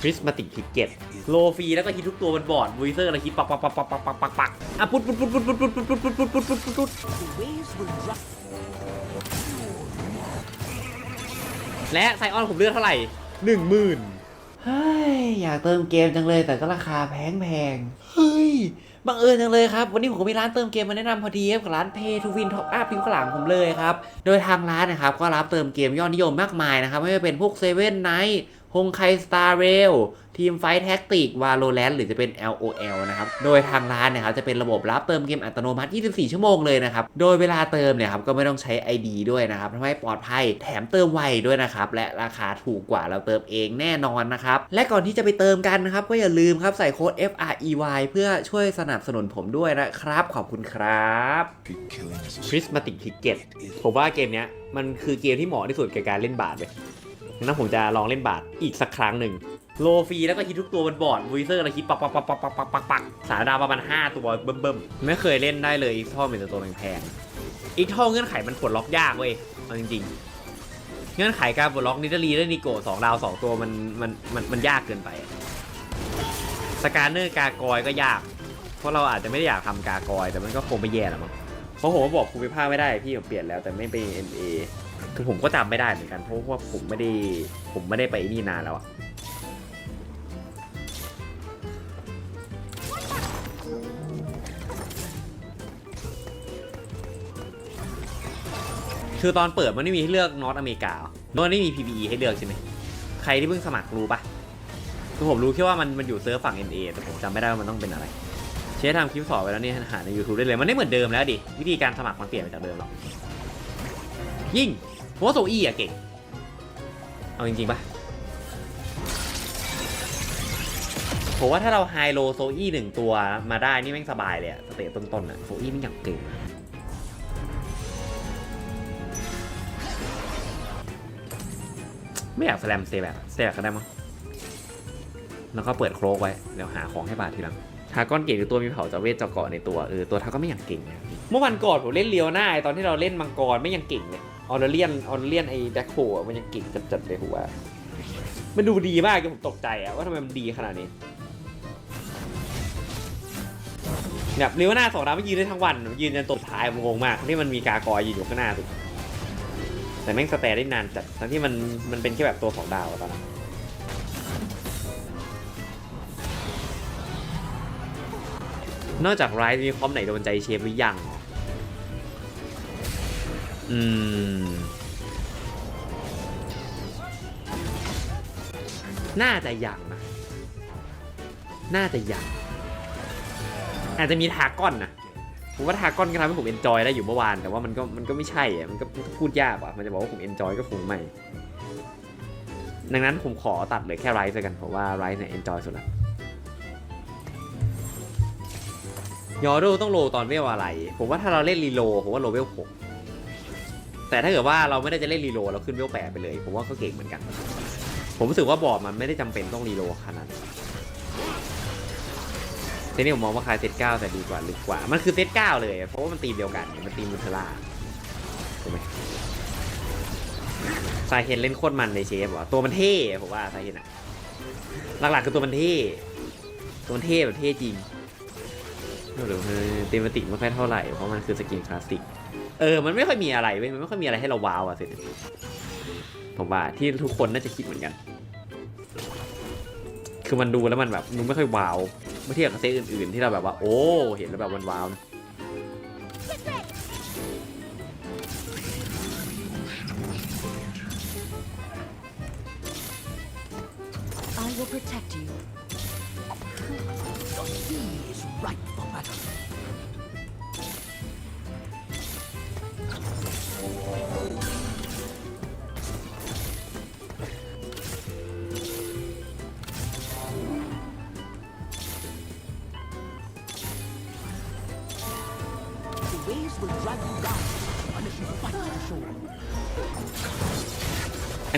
คริสมาติกทิกเก็ตโลฟรีแล้วก็ฮิตทุกตัวบนบอร์ดวิเซอร์แล้วฮิตปักปักปักปักปักปักปักปักอะปุ๊ดปุ๊ดปุ๊ดปุ๊ดปุ๊ดปุ๊ดปุ๊ดปุ๊ดปุ๊ดปุ๊ดปุ๊ดปุ๊ดปุ๊ดและไซออนผมเลือกเท่าไหร่หนึ่งหมื่นเฮ้ย อยากเติมเกมจังเลยแต่ก็ราคาแพงแพงเฮ้ยบังเอิญจังเลยครับ วันนี้ผมก็มีร้านเติมเกมมาแนะนำพอดีครับกับร้าน Pay to Win Top Up อยู่ข้างหลังผมเลยครับ โดยทางร้านนะครับก็รับเติมเกมยอดนิยมมากมายนะครับไม่ว่าจะเป็นพวก Seven Night ฮงไคสตาร์เรลทีมไฟแท็กติกวาโลแรนหรือจะเป็น LOL นะครับ โดยทางร้านเนะครับจะเป็นระบบรับเติมเกมอัตโนมัติ 24 ชั่วโมงเลยนะครับ โดยเวลาเติมเนี่ยครับก็ไม่ต้องใช้ ID ด้วยนะครับทำให้ปลอดภัยแถมเติมไวด้วยนะครับ และราคาถูกกว่าเราเติมเองแน่นอนนะครับ และก่อนที่จะไปเติมกันนะครับ ก็อย่าลืมครับใส่โค้ด FREY เพื่อช่วยสนับสนุนผมด้วยนะครับ ขอบคุณครับคริสมาติกทิกเก็ตผมว่าเกมเนี้ยมันคือเกมที่เหมาะที่สุดกับการเล่นบาทเลย งั้นผมจะลองเล่นบาทอีกสักครั้งหนึ่งโลฟรีแล้วก็ฮิตทุกตัวบนบอร์ดวิเซอร์แล้วฮิตปักปักปักปักปักปักปักปักสามดาวประมาณ5ตัวเบิ่มๆไม่เคยเล่นได้เลยอีกท่อเป็นตัวแพงอีกท่อเงื่อนไขมันปลดล็อกยากเว้ยเอาจริงๆ เงื่อนไขการปลดล็อกนิตาลีและนิโกะสองดาวสองตัวมันมันมันมันยากเกินไปสการเนอร์กากอยก็ยาก เพราะเราอาจจะไม่ได้อยากทำกากอย แต่มันก็คงไม่แย่หรอกมั้งเพราะผมบอกภูมิภาคไม่ได้พี่ผมเปลี่ยนแล้วแต่ไม่ไป NA คือผมก็จำไม่ได้เหมือนกันเพราะว่าผมไม่ได้ผมไม่ได้ไปนี่นานแล้วอะคือตอนเปิดมันไม่มีให้เลือกนอตอเมริกามันไม่มี PPE ให้เลือกใช่ไหมใครที่เพิ่งสมัครรู้ปะคือผมรู้แค่ว่ามันมันอยู่เซิร์ฟฝั่ง NA แต่ผมจำไม่ได้ว่ามันต้องเป็นอะไร เชฟทำคลิปสอนไว้แล้วนี่หาใน YouTube ได้เลย มันไม่เหมือนเดิมแล้วดิ วิธีการสมัครมันเปลี่ยนไปจากเดิมหรอก ยิ่งผมว่าโซอี้อะเก่ง เอาจริงๆปะผมว่าถ้าเราไฮโลโซอี้หนึ่งตัวมาได้นี่แม่งสบายเลยอะสเตตต้นๆอะโซอี้แม่งอย่างเก่งไม่อยากแสลมเซแบบเซแบบก็ได้มั้งแล้วก็เปิดโครกไว้ เดี๋ยวหาของให้บาททีหลังทาก้อนเก่งหรือตัวมีเผาจะเวทเจาะเกาะในตัวเออตัวทาก็ไม่อย่างเก่งเมื่อวันก่อนผมเล่นเลียวหน้าไอ้ตอนที่เราเล่นมังกรไม่ยังเก่งเลย ออร์เลียนออร์เลียนไอ้แดคโคอะมันยังเก่งจัดๆเลยผมว่า มันดูดีมากจนผมตกใจอะว่าทำไมมันดีขนาดนี้แบบเลียวหน้าสองดาวไม่ยืนได้ทั้งวัน ยืนจนตบท้ายผมงงมากที่มันมีกากอยยืนอยู่ข้างหน้าสุดแต่แม่งสแตได้นานจัดทั้งที่มันมันเป็นแค่แบบตัวสองดาวตอนนั้นนอกจากไรมีคอมไหนโดนใจเชฟหรือยัง อืม น่าจะยังนะ น่าจะยัง อาจจะมีทาก้อนนะผมว่าทาก้อนก็ทำให้ผมเอนจอยได้อยู่เมื่อวาน แต่ว่ามันก็มันก็ไม่ใช่อะมันก็พูดยากว่ะ มันจะบอกว่าผมเอนจอยก็คงไม่ ดังนั้นผมขอตัดเลยแค่ไรซ์กัน เพราะว่าไรซ์เนี่ยเอนจอยสุดละยอโดต้องโลตอนเวลอะไร ผมว่าถ้าเราเล่นรีโลผมว่าโลเวลหก แต่ถ้าเกิดว่าเราไม่ได้จะเล่นรีโลเราขึ้นเวลแปดไปเลย ผมว่าก็เก่งเหมือนกัน ผมรู้สึกว่าบอร์ดมันไม่ได้จำเป็นต้องรีโลขนาดนั้นทีนี้ผมมองว่าคลายเซตเก้าแต่ดีกว่าลึกกว่า มันคือเซตเก้าเลย เพราะว่ามันตีมเดียวกัน มันตีมมันเทล่าถูกไหมสายเห็นเล่นโคตรมันในเชฟว่ะตัวมันเท่ผมว่าสายเห็นอะหลักๆคือตัวมันเท่ตัวมันเท่แบบเท่จริงหรือเตมติกไม่ค่อยเท่าไหร่ เพราะมันคือสกินคลาสสิก เออ มันไม่ค่อยมีอะไรเว้ย มันไม่ค่อยมีอะไรให้เราว้าวอะเสร็จผมว่าที่ทุกคนน่าจะคิดเหมือนกัน คือมันดูแล้วมันแบบมันไม่ค่อยว้าวเมื่อเทียบกับเซตอื่นๆที่เราแบบว่า โอ้ เห็นแล้วแบบมันว้าวนะ I will protect you. He is ripe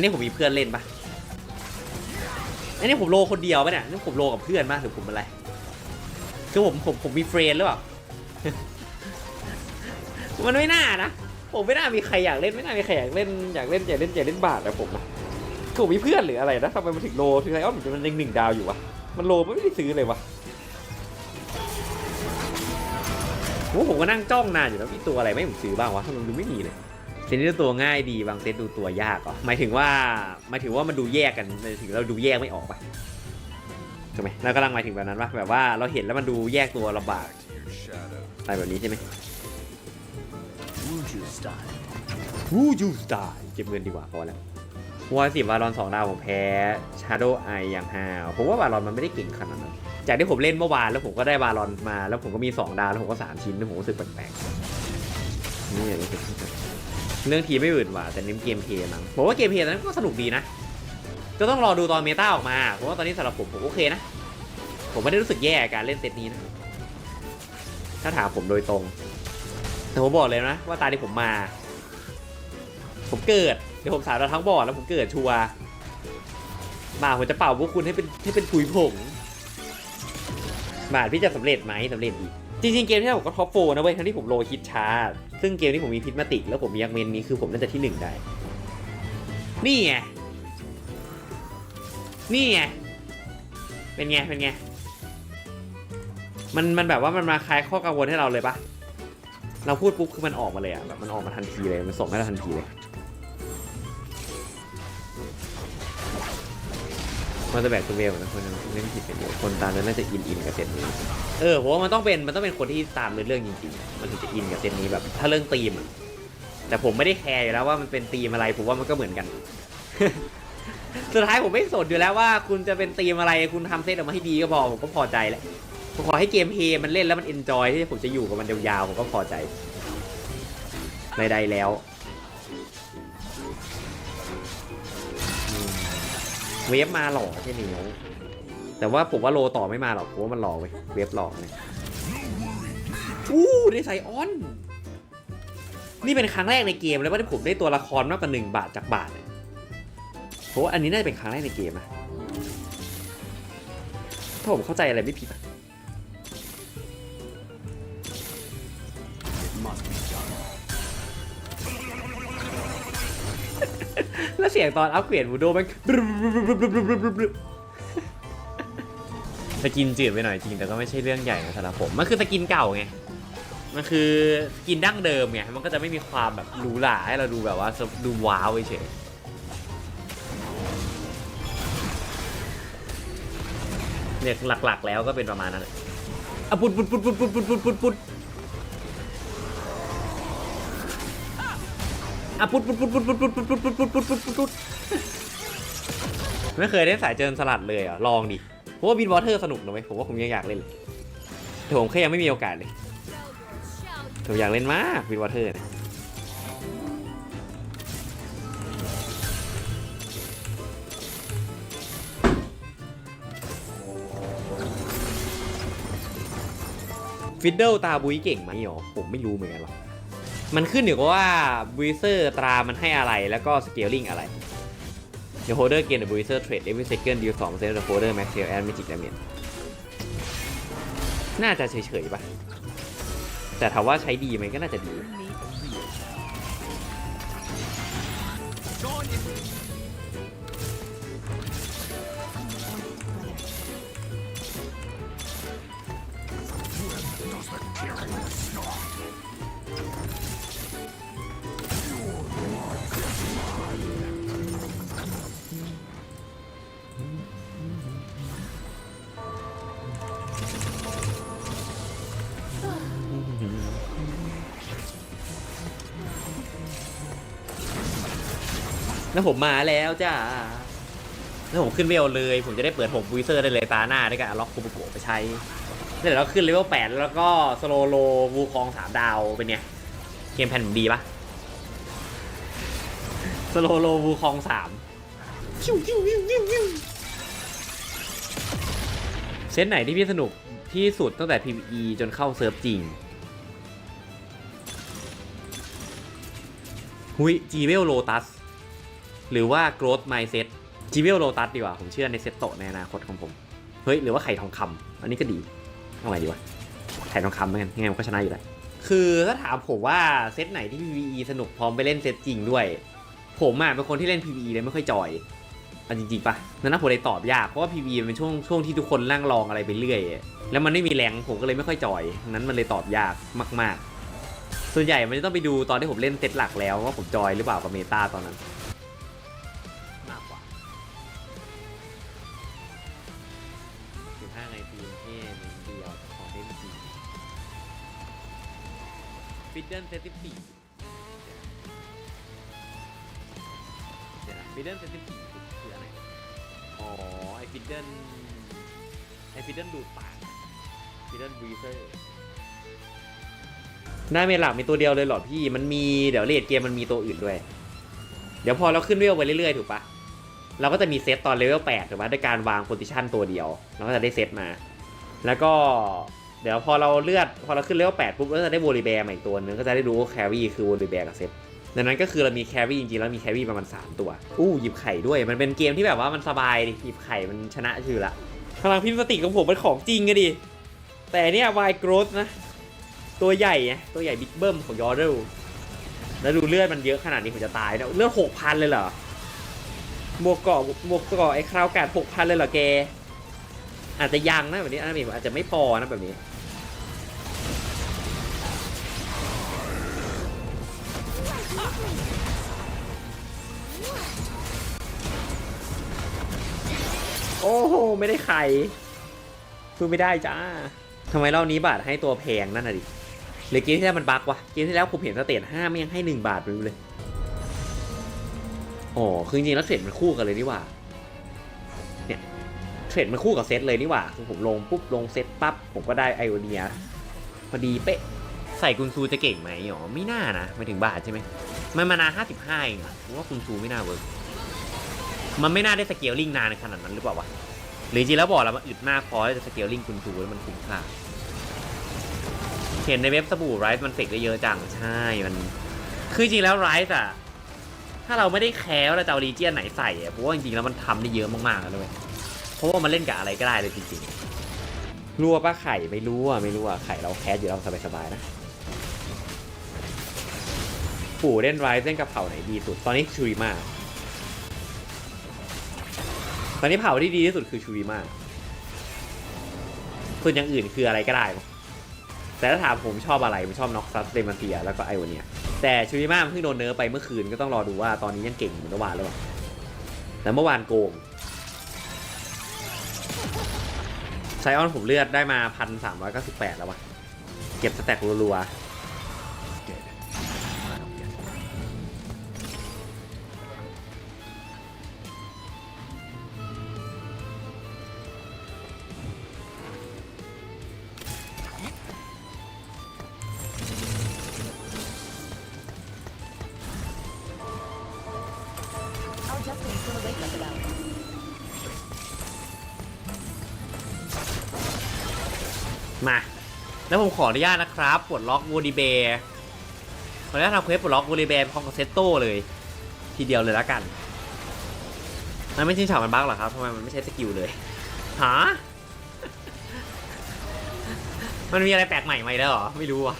นนี้ผมมีเพื่อนเล่นปะอันนี้ผมโลคนเดียวปะเนี่ยนี่ผมโลกับเพื่อนมากหรือผมอะไร คือผมผมผมมีเฟรนหรือเปล่า มันไม่น่านะ ผมไม่น่ามีใครอยากเล่นไม่น่ามีใครอยากเล่นอยากเล่นอยากเล่นอยากเล่นบาทแต่ผมนะก็ผมมีเพื่อนหรืออะไรนะทำไมมันถึงโลทีไรออนมันยังหนึ่งดาวอยู่วะ มันโลไม่ได้ซื้อเลยวะโอ้ผมก็นั่งจ้องนานอยู่แล้วมีตัวอะไรไม่ผมซื้อบ้างวะทำไมมันดูไม่มีเลย ซตนี้ดูตัวง่ายดีบางเซตดูตัวยากเหรอหมายถึงว่าหมายถึงว่ามันดูแยกกันหมายถึงเราดูแยกไม่ออกปะถูกไหมเรากำลังหมายถึงแบบนั้นปะแบบว่าเราเห็นแล้วมันดูแยกตัวลำบากอะไรแบบนี้ใช่ไหม Wuju style. วูจูสตาร์เก็บเงินดีกว่าพอแล้ววอยสิบารอนสองดาวผมแพ้ชาร์โดไออย่างฮาวผมว่าวารอนมันไม่ได้เก่งขนาดนั้นจากที่ผมเล่นเมื่อวานแล้วผมก็ได้วารอนมา แล้วผมก็มี 2 ดาวแล้วผมก็ 3 ชิ้นแล้วผมรู้สึกแปลกๆนี่รู้สึก เรื่องทีไม่อื่นว่ะแต่เน้นเกมเพลย์มั้งผมว่าเกมเพลย์นั้นก็สนุกดีนะก็ต้องรอดูตอนเมตาออกมาเพราะว่าตอนนี้สำหรับผมผมโอเคนะ ผมไม่ได้รู้สึกแย่การเล่นเซตนี้นะ ถ้าถามผมโดยตรง แต่ผมบอกเลยนะ ว่าตาที่ผมมา ผมเกิด เดี๋ยวผมสาวเราทั้งบอร์ดแล้วผมเกิดชัวมาผมจะเป่าพวกคุณให้เป็นให้เป็นผุยผงบาทพี่จะสำเร็จไหมสำเร็จดีจริงๆเกมที่ผมก็ท็อปโฟนะเว้ยทั้งที่ผมโลคิดช้า ซึ่งเกมที่ผมมีพิษมาติ แล้วผมมียักเมนนี้คือผมน่าจะที่หนึ่งได้ นี่ไง นี่ไง เป็นไง เป็นไง มัน มันแบบว่ามันมาคลายข้อกังวลให้เราเลยปะเราพูดปุ๊บคือมันออกมาเลยอะแบบมันออกมาทันทีเลย มันส่งให้เราทันทีเลย มันจะแบกตัวเวลนะคนนั้นเล่นผิดเป็นเดียวคนตามนั้นน่าจะอินอินกับเซตนี้ เออผมว่ามันต้องเป็นมันต้องเป็นคนที่ตามเรื่องจริงๆ มันถึงจะอินกับเซตนี้แบบ ถ้าเรื่องธีมอะแต่ผมไม่ได้แคร์อยู่แล้วว่ามันเป็นธีมอะไรผมว่ามันก็เหมือนกัน สุดท้ายผมไม่สนอยู่แล้วว่า คุณจะเป็นธีมอะไรคุณทำเซตออกมาให้ดีก็พอผมก็พอใจแล้วผมขอให้เกมเพลย์มันเล่นแล้วมันเอนจอยที่ผมจะอยู่กับมันยาวๆผมก็พอใจใดแล้ว เวฟมาหล่อใช่ไหมวแต่ว่าผมว่าโลต่อไม่มาหรอกผมว่ามันหล่อเว้ยเวฟหล่อเนี่ยอู้ได้ใส่ออน นี่เป็นครั้งแรกในเกมแล้วว่าที่ผมได้ตัวละครมากกว่าหนึ่งบาทจากบาทเนี่ยผมว่าอันนี้น่าจะเป็นครั้งแรกในเกมนะถ้าผมเข้าใจอะไรไม่ผิดอะ แล้วเสียงตอนอัปเกรดวูโดมันสกินจืดไปหน่อยจริงแต่ก็ไม่ใช่เรื่องใหญ่นะสำหรับผมมันคือสกินเก่าไงมันคือสกินดั้งเดิมไงมันก็จะไม่มีความแบบหรูหราให้เราดูแบบว่าดูว้าวเฉยเนี่ยหลักๆแล้วก็เป็นประมาณนั้นแหละอะปุดปุดปุดปุดปุดปุดปุดปุด อะปุดปุดปุดปุดปุดปุดปุดปุดปุดปุดปุดปุดปุดปุดไม่เคยเล่นสายเจินสลัดเลยอะลองดิเพราะว่าบินวอเตอร์สนุกนะเว้ยผมว่าผมยังอยากเล่นเลยแต่ผมแค่ยังไม่มีโอกาสเลยผมอยากเล่นมากวินวอเตอร์เนี่ยฟิดเดิลตาบุยเก่งไหมหรอผมไม่รู้เหมือนกันหรอก มันขึ้นอยู่กับว่าบูเซอร์ตรามันให้อะไรแล้วก็สเกลลิงอะไร The holder gain the bruiser trade every second deal 2% of the holder max health and magic damage น่าจะเฉยๆป่ะ แต่ถามว่าใช้ดีไหมก็น่าจะดี แล้วผมมาแล้วจ้าแล้วผมขึ้นเวลเลย ผมจะได้เปิดหกบูเซอร์ได้เลยตาหน้าด้วยกันล็อกคูบุโกะไปใช้แล้วเดี๋ยวเราขึ้นเลเวลแปดแล้วก็สโลโลวูคองสามดาวเป็นไงเกมแผ่นผมดีปะสโลโลวูคองสามเซตไหนที่พี่สนุกที่สุดตั้งแต่ PVE จนเข้าเซิร์ฟจริง หุยจีเวลโลตัส หรือว่า growth mindset จีเวลโ t ตัสดีกว่า ผมเชื่อในเซตโตในอนาคตของผม เฮ้ย หรือว่าไข่ทองคำอันนี้ก็ดี เอาไงดีวะ ไข่ทองคำเหมือนกันยังไงมันก็ชนะอยู่แล้ว คือถ้าถามผมว่าเซตไหนที่ PVE สนุกพร้อมไปเล่นเซตจริงด้วย ผมอะเป็นคนที่เล่น PVE เลยไม่ค่อยจอยอันจริงๆปะนั่นนะผมเลยตอบยาก เพราะว่า PV มันเป็นช่วงช่วงที่ทุกคนนั่งลองอะไรไปเรื่อย แล้วมันไม่มีแรงผมก็เลยไม่ค่อยจอย นั้นมันเลยตอบยากมาก ๆ ส่วนใหญ่มันจะต้องไปดูตอนที่ผมเล่นเซตหลักแล้วว่าผมจอยหรือเปล่ากับเมตาตอนนั้น ฟิดเดิลเซตสิบสี่เดี๋ยวนะฟิดเดิลเซตสิบสี่คืออะไรอ๋อไอฟิดเดิลไอฟิดเดิลดูดปากฟิดเดิลวีเซอร์ได้าเมหลักมีตัวเดียวเลยเหรอพี่มันมีเดี๋ยวเลดเกมมันมีตัวอื่นด้วย เดี๋ยวพอเราขึ้นเวลไปเรื่อยๆถูกปะเราก็จะมีเซตตอนเลเวล8ถูกปะด้วยการวางโพซิชันตัวเดียว เราก็จะได้เซตมา แล้วก็ เดี๋ยวพอเราเลือดพอเราขึ้นเลเวล8ปุ๊บเราจะได้โวลีแบร์มาอีกตัวหนึงก็จะได้รู้ว่าแครี่คือโวลีแบร์กับเซตดังนั้นก็คือเรามีแครี่จริงๆแล้วมีแครี่ประมาณ3 ตัว อู้หยิบไข่ด้วย มันเป็นเกมที่แบบว่ามันสบายดิหยิบไข่มันชนะชื่อละพลังพิมพ์สติกของผมเป็นของจริงอะดิ แต่เนี่ยวายโกรสนะ ตัวใหญ่ไงตัวใหญ่บิ๊กเบิ้มของยอร์เดลแล้วดูเลือดมันเยอะขนาดนี้ผมจะตายนะเลือดหกพันเลยเหรอบวกเกาะบวกเกาะไอ้คราวการ์ดหกพันเลยเหรอแกอาจจะยังนะแบบนี้อันนี้อาจจะไม่พอนะแบบนี้ โอ้โห ไม่ได้ไข่สู้ไม่ได้จ้าทำไมรอบนี้บาทให้ตัวแพงนั่นน่ะดิหรือเกมที่แล้วมันบั๊กวะเกมที่แล้วผมเห็นสเตจห้าไม่ยังให้หนึ่งบาทไปเลยอ๋อคือจริงแล้วเทรดมันคู่กันเลยนี่หว่า เนี่ยเทรดมันคู่กับเซตเลยนี่หว่าคือผมลงปุ๊บลงเซตปั๊บผมก็ได้ไอโอเนียพอดีเป๊ะ ใส่กุนซูจะเก่งไหมอ๋อไม่น่านะไม่ถึงบาทใช่ไหม มันมานาห้าสิบห้าเองอะผมว่ากุนซูไม่น่าเวิร์กมันไม่น่าได้สเกลลิงนานขนาดนั้นหรือเปล่าวะ หรือจริงแล้วบอกแล้วมันอึดมากพอที่จะสเกลลิงกุนซูแล้วมันคุ้มค่า เห็นในเว็บสบู่ไรซ์มันเฟกได้เยอะจัง ใช่ มัน คือจริงแล้วไรซ์อะถ้าเราไม่ได้แคร์ว่าเราจะเอาลีเจียนไหนใส่อะเพราะว่าจริงๆแล้วมันทำได้เยอะมากๆเลยเพราะว่ามันเล่นกับอะไรก็ได้เลยจริงๆ รัวป้าไข่ไม่รู้อะไม่รู้อะไข่เราแคสอยู่เราสบายๆนะ ปู่เล่นไรเล่นกับเผ่าไหนดีสุด ตอนนี้ชูริมาตอนนี้เผ่าที่ดีที่สุดคือชูริมาส่วนอย่างอื่นคืออะไรก็ได้ แต่ถ้าถามผมชอบอะไรผมชอบน็อกซัสเดมันเทียแล้วก็ไอโอเนีย แต่ชูริมาเพิ่งโดนเนิร์ฟไปเมื่อคืนก็ต้องรอดูว่าตอนนี้ยังเก่งเหมือนเมื่อวานหรือเปล่าแต่เมื่อวานโกงไซออนผมเลือดได้มาพันสามร้อยเก้าสิบแปดแล้ววะเก็บสแต็กรัว Dead. แล้วผมขออนุญาตนะครับปลดล็อกวูดีเบย์ขออนุญาตทำเควสปลดล็อกวูดีเบย์พร้อมกับเซตโต้เลย ทีเดียวเลยละกัน มันไม่ใช่ฉากมันบั๊กหรอครับทำไมมันไม่ใช่สกิลเลยฮะมันมีอะไรแปลกใหม่ไหมแล้วหรอ ไม่รู้อะ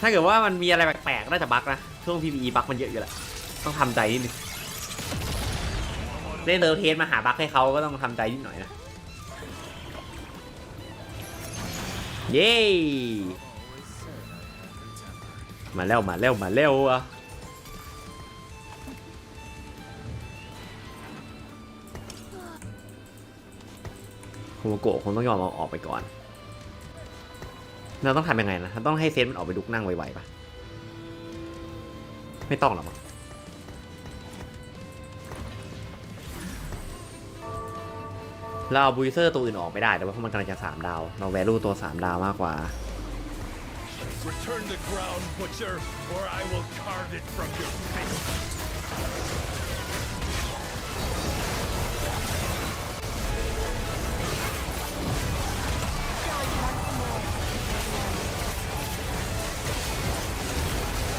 ถ้าเกิดว่ามันมีอะไรแปลกๆน่าจะบั๊กนะช่วง PVE บั๊กมันเยอะอยู่แหละต้องทำใจนิดนึงเล่นเดอร์เทสมาหาบั๊กให้เขาก็ต้องทำใจนิดหน่อยนะ เย้ มาแล้วมาแล้วมาแล้วอะโฮโมโกะคงต้องยอมเอาออกไปก่อน เราต้องทำยังไงนะเราต้องให้เซนมันออกไปลุกนั่งไวๆปะไม่ต้องหรอกมั้ง เราเอาบูเซอร์ตัวอื่นออกไม่ได้แต่ว่าเพราะมันกำลังจะสามดาว เราแวลูตัวสามดาวมากกว่า Return the crown, butcher, or I will carve it from your face.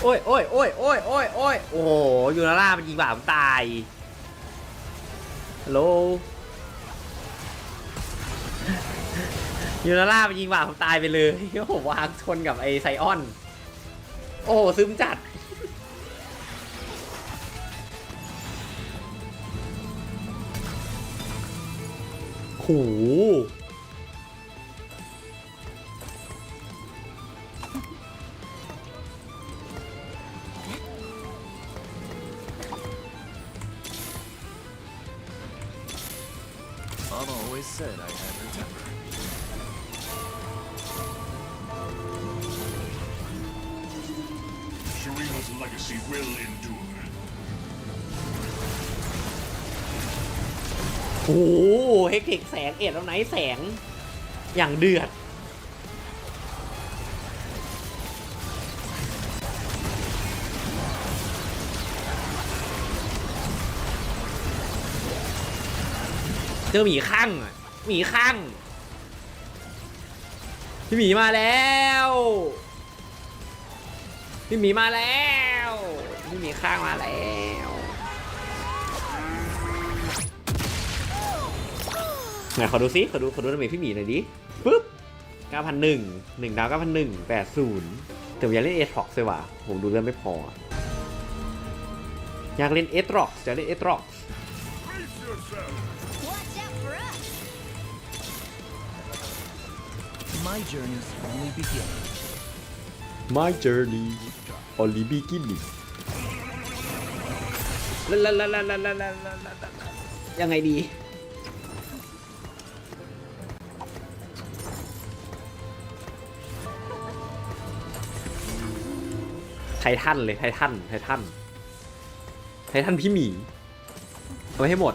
โอ้ยโอ้ยโอ้ยโอ้ยโอ้ยโอ้ยโอ้โหยูนาร่ามันยิงบ่าผมตายฮัลโหล ยูนาร่าไปยิงว่าผมตายไปเลยโอ้โหวางชนกับไอไซออน โอ้ซึมจัด โห Mama always said I had her talent. Legacy will endure. โอ้โหเฮกเทคแสงเอ็ดแล้วไหนแสง อย่างเดือด เจอหมีข้างอะหมีข้างพี่หมีมาแล้ว พี่หมีมาแล้ว พี่หมีข้างมาแล้วไหนขอดูซิขอดูขอดูดาเมจพี่หมีหน่อยดิปึ๊บ9,001 1ดาว9,001 80แต่ผมอยากเล่นเอทร็อกเลยว่ะผมดูเรื่องไม่พอ อยากเล่นเอทร็อกจะเล่นเอทร็อก Brace yourself! Watch out for us! My journey's only beginning. แล้วแล้วแล้วแล้วแล้วแล้วยังไงดี ไททันเลยไททันไททันไททันพี่หมี เอาไว้ให้หมด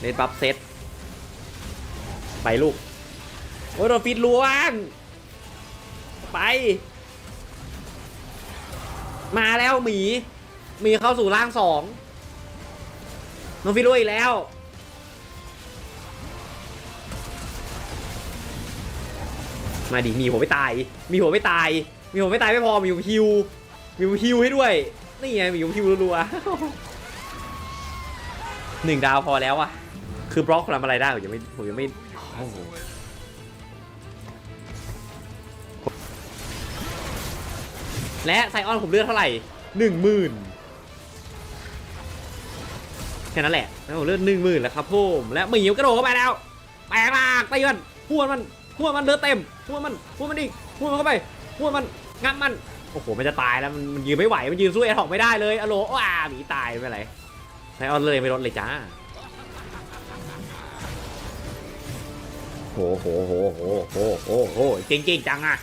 เลนบัฟเซตไปลูก โอ้ยโดนฟีดล้วง ไป มาแล้วหมีหมีเข้าสู่ร่างสอง น้องฟิโรอีกแล้ว มาดิมีหัวไม่ตาย มีหัวไม่ตาย มีหัวไม่ตายไม่พอ มีหัวฮิว มีหัวฮิวให้ด้วย นี่ไง มีหัวฮิวรัวๆหนึ่งดาวพอแล้วอะคือบล็อกทำอะไรได้ผมยังไม่ผมยังไม่โอ้โหและไซออนผมเลือดเท่าไหร่หนึ่งหมื่น ค่นั้นแหละแล้วเลือดหนึ่งหมื่นแล้วครับผมและหมีกระโดดเข้าไปแล้วแปลงมากตีมันพวดมันพวดมันเลือดเต็มพวดมันพวดมันอีกพวดมันเข้าไปพวดมันงับมันโอ้โหมันจะตายแล้วมันมันยืนไม่ไหวมันยืนสู้เอทอกไม่ได้เลยอะโลว้าหมีตายไม่เป็นไรไซออนเลยไม่ลดเลยจ้าโหโหโหโหโหโหโหเก่งเก่งจังอะ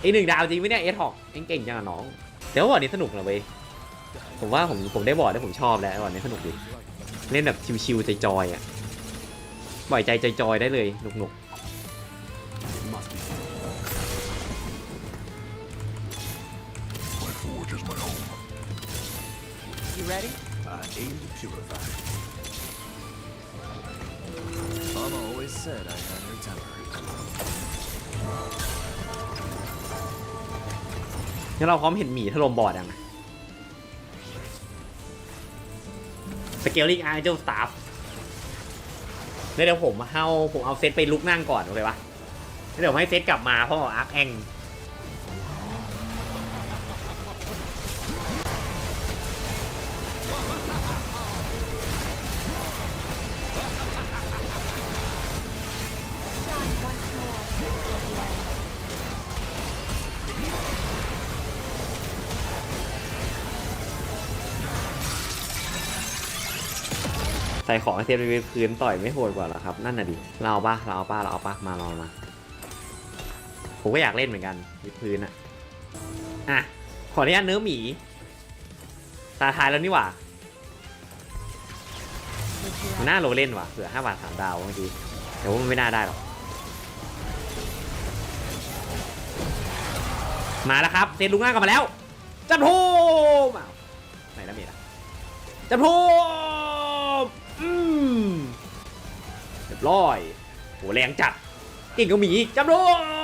ไอหนึ่งดาวจริงไหมเนี่ยเอสหอกเก่งจังอะน้องแต่ว่าบอร์ดนี้สนุกนะเว้ย ผมว่าผมผมได้บอร์ดที่ผมชอบแล้วบอร์ดนี้สนุกดีเล่นแบบชิวๆใจจอยๆอะปล่อยใจใจจอยๆได้เลยหนุก Must be. My forge is my home. You ready? I aim to purify. Mama always said I had her temper. ๆงั้นเราพร้อมเห็นหมีถล่มบอร์ดยัง สเกลลิงอาร์เจลสตาฟเดี๋ยวผมเอาผมเอาเซตไปลุกนั่งก่อนโอเคปะแล้วเดี๋ยวให้เซตกลับมาเพราะอาร์คแอง ใส่ของให้เซฟไปพื้นต่อยไม่โหดกว่าหรอครับ นั่นน่ะดิ เราเอาปะเราเอาปะเราเอาปะมาเราเอมา ผมก็อยากเล่นเหมือนกันวิดพื้นอะอะ ขออนุญาตเนื้อหมี ตาทายแล้วนี่หว่ามันน่าโลเล่นว่ะเผื่อห้าบาทสามดาวเมื่อกี้แต่ว่ามันไม่น่าได้หรอก มาแล้วครับเซนลุงง่ากลับมาแล้ว จับโทมอ้าไหนละเมดอะจับโทม ร้อยโหแรงจัด เก่งก็มีจับโทม